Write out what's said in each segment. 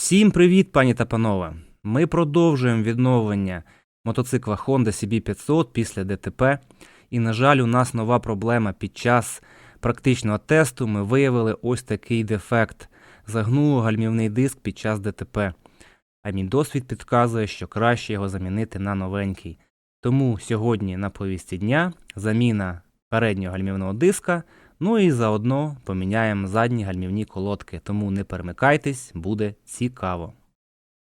Всім привіт, пані та панове! Ми продовжуємо відновлення мотоцикла Honda CB500 після ДТП. І, на жаль, у нас нова проблема. Під час практичного тесту ми виявили ось такий дефект. Загнуло гальмівний диск під час ДТП. А мій досвід підказує, що краще його замінити на новенький. Тому сьогодні на повісті дня заміна переднього гальмівного диска, ну і заодно поміняємо задні гальмівні колодки, тому не перемикайтесь, буде цікаво.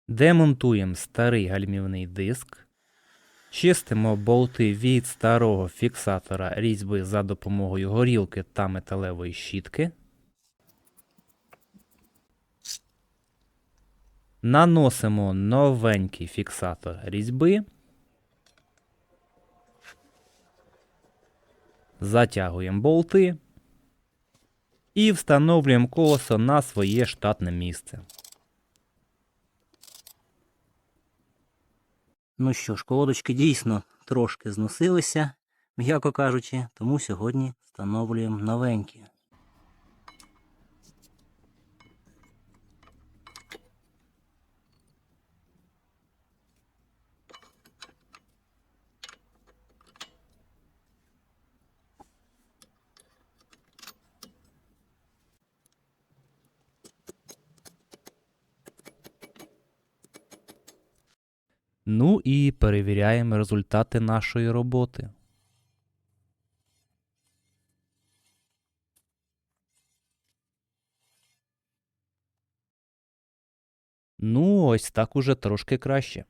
Демонтуємо старий гальмівний диск. Чистимо болти від старого фіксатора різьби за допомогою горілки та металевої щітки. Наносимо новенький фіксатор різьби. Затягуємо болти і встановлюємо колесо на своє штатне місце. Ну що ж, колодочки дійсно трошки зносилися, м'яко кажучи, тому сьогодні встановлюємо новенькі. Ну і перевіряємо результати нашої роботи. Ну, ось так уже трошки краще.